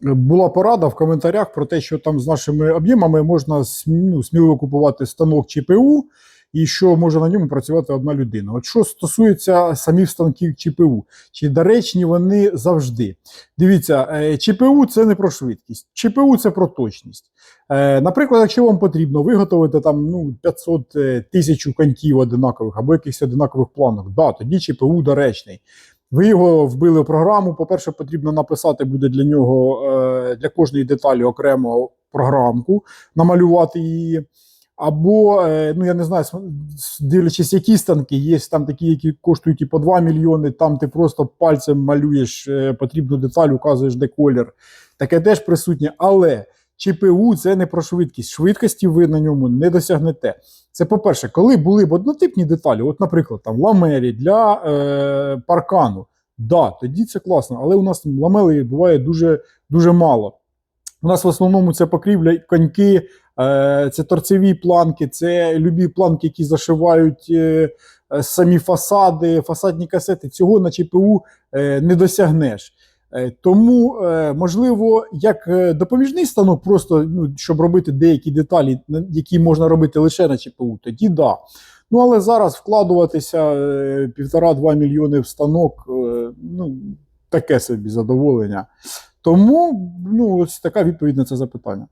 була порада в коментарях про те, що там з нашими об'ємами можна ну, сміливо купувати станок ЧПУ, і що може на ньому працювати одна людина. От що стосується самих станків ЧПУ, чи доречні вони завжди. Дивіться, е, ЧПУ це не про швидкість, ЧПУ це про точність. Е, Наприклад, якщо вам потрібно виготовити там ну 500 е, тисяч коньків одинакових або якихось одинакових планок, да, тоді ЧПУ доречний. Ви його вбили в програму. По-перше, потрібно написати буде для нього е, для кожної деталі окремо програмку, намалювати її. Або, е, ну я не знаю, дивлячись, які станки, є там такі, які коштують і по 2 мільйони, там ти просто пальцем малюєш е, потрібну деталь, указуєш де колір. Таке теж присутнє. Але ЧПУ це не про швидкість. Швидкості ви на ньому не досягнете. Це по-перше, коли були б однотипні деталі, от, наприклад, там ламелі для е, паркану, да, тоді це класно, але у нас там буває дуже, дуже мало. У нас в основному це покрівля, коньки, е, це торцеві планки, це любі планки, які зашивають е, самі фасади, фасадні касети. Цього на ЧПУ е, не досягнеш. Е, Тому, е, можливо, як е, допоміжний станок, просто ну, щоб робити деякі деталі, які можна робити лише на ЧПУ, тоді да. Ну але зараз вкладуватися півтора-два мільйони в станок, ну таке собі задоволення. Тому ну, ось така відповідь на це запитання.